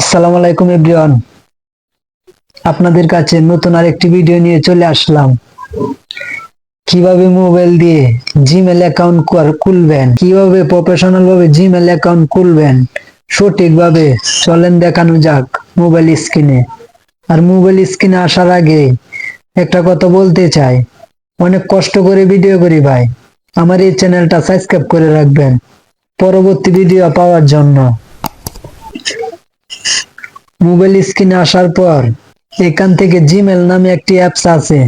আসসালামু আলাইকুম এভরিওয়ান। আপনাদের কাছে নতুন আরেকটি ভিডিও নিয়ে চলে আসলাম। কীভাবে মোবাইল দিয়ে জিমেল অ্যাকাউন্ট খুলবেন, কীভাবে প্রফেশনাল ভাবে জিমেল অ্যাকাউন্ট খুলবেন, সঠিকভাবে চলেন দেখানো যাক মোবাইল স্ক্রিনে। আর মোবাইল স্ক্রিনে আসার আগে একটা কথা বলতে চাই। অনেক কষ্ট করে ভিডিও করি ভাই। আমার এই চ্যানেলটা সাবস্ক্রাইব করে রাখবেন। পরবর্তী ভিডিও পাওয়ার জন্য। মোবাইল স্ক্রিনে আসার পর এখান থেকে জিমেল নামে একটি অ্যাপস আছে।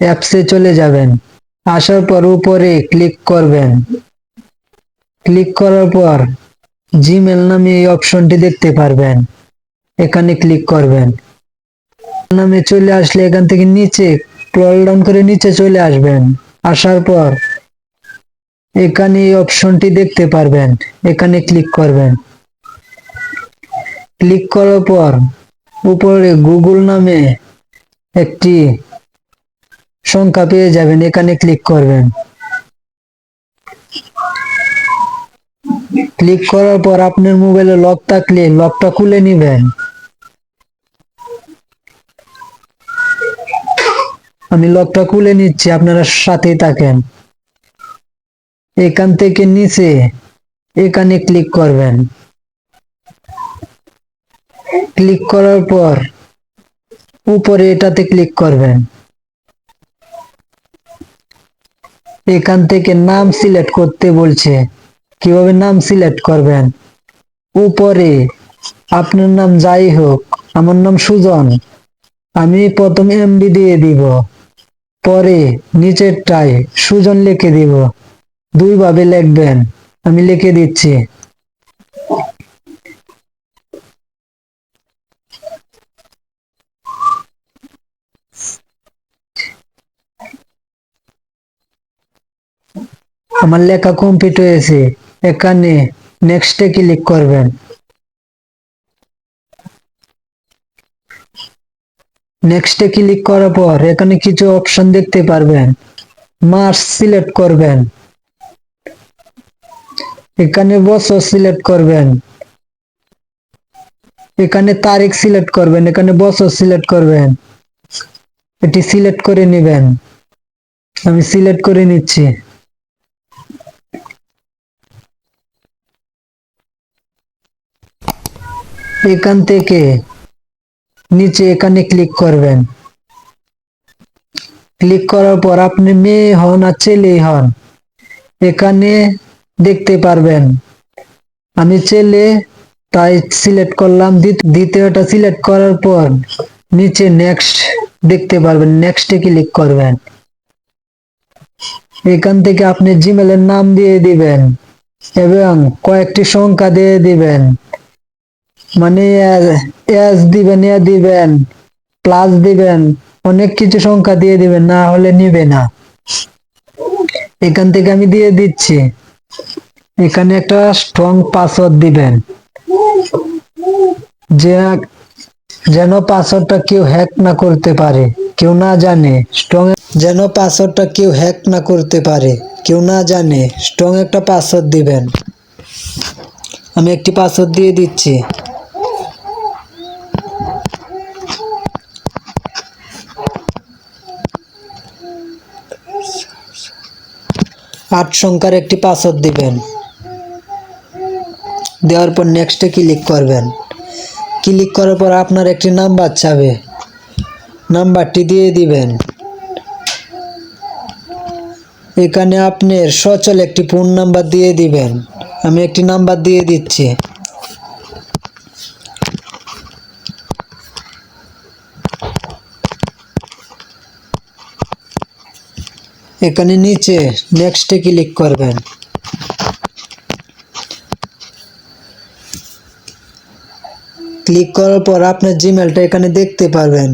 অ্যাপসে চলে যাবেন। আসার পর উপরে ক্লিক করবেন। ক্লিক করার পর জিমেল নামে এই অপশনটি দেখতে পারবেন। এখানে ক্লিক করবেন। নামে চলে আসলে এখান থেকে নিচে, স্ক্রল ডাউন করে নিচে চলে আসবেন। আসার পর এখানে এই অপশনটি দেখতে পারবেন। এখানে ক্লিক করবেন। ক্লিক করার পর উপরে গুগল নামে একটি সংখ্যা পেয়ে যাবেন, এখানে ক্লিক করবেন। ক্লিক করার পর আপনার মোবাইলে লক থাকলে লকটা খুলে নিবেন। আমি লকটা খুলে নিচ্ছি, আপনারা সাথেই থাকেন। এখান থেকে নিচে এখানে ক্লিক করবেন। ক্লিক করার পর উপরে এটাতে ক্লিক করবেন। এখান থেকে নাম সিলেক্ট করতে বলছে। কীভাবে নাম সিলেক্ট করবেন? উপরে, আপনার নাম যাই হোক, আমার নাম সুজন, আমি প্রথম এমডি দিয়ে দিব। পরে নিচেরটায় সুজন লিখে দিব। দুইভাবে লিখবেন, আমি লিখে দিচ্ছি। আমার লেখা কমপ্লিট হয়েছে। এখানে নেক্সটে ক্লিক করবেন। নেক্সটে ক্লিক করার পর এখানে কিছু অপশন দেখতে পারবেন। মাস সিলেক্ট করবেন। এখানে বছর সিলেক্ট করবেন। এখানে তারিখ সিলেক্ট করবেন। এখানে বছর সিলেক্ট করবেন। এটি সিলেক্ট করে নেবেন। আমি সিলেক্ট করে নিচ্ছি। এখান থেকে নিচে এখানে ক্লিক করবেন। ক্লিক করার পর আপনি মেয়ে হন আর ছেলে হন। এখানে দেখতে পারবেন। আমি ছেলে, তাই সিলেক্ট করলাম। দ্বিত- দ্বিতীয়টা সিলেক্ট করার পর নিচে নেক্সট দেখতে পারবেন। নেক্সটে ক্লিক করবেন। এখান থেকে আপনি জিমেলের নাম দিয়ে দিবেন এবং কয়েকটি সংখ্যা দিয়ে দিবেন। মানে এস দিবেন, এ দিবেন, প্লাস দিবেন, অনেক কিছু সংখ্যা দিয়ে দিবেন, না হলে নিবে না। এখান থেকে আমি দিয়ে দিচ্ছি। এখানে একটা স্ট্রং পাসওয়ার্ড দিবেন। যে, যেন পাসওয়ার্ডটা কেউ হ্যাক না করতে পারে, কেউ না জানে স্ট্রং যেন পাসওয়ার্ডটা কেউ হ্যাক না করতে পারে, কেউ না জানে স্ট্রং একটা পাসওয়ার্ড দিবেন। আমি একটি পাসওয়ার্ড দিয়ে দিচ্ছি। আট সংখ্যার একটি পাসওয়ার্ড দিবেন। দেওয়ার পর নেক্সটে ক্লিক করবেন। ক্লিক করার পর আপনার একটি নাম্বার চাবে। নাম্বারটি দিয়ে দিবেন। এখানে আপনার সচল একটি ফোন নাম্বার দিয়ে দিবেন। আমি একটি নাম্বার দিয়ে দিচ্ছি। এখানে নিচে নেক্সটে ক্লিক করবেন। ক্লিক করার পর আপনার জিমেলটা এখানে দেখতে পারবেন।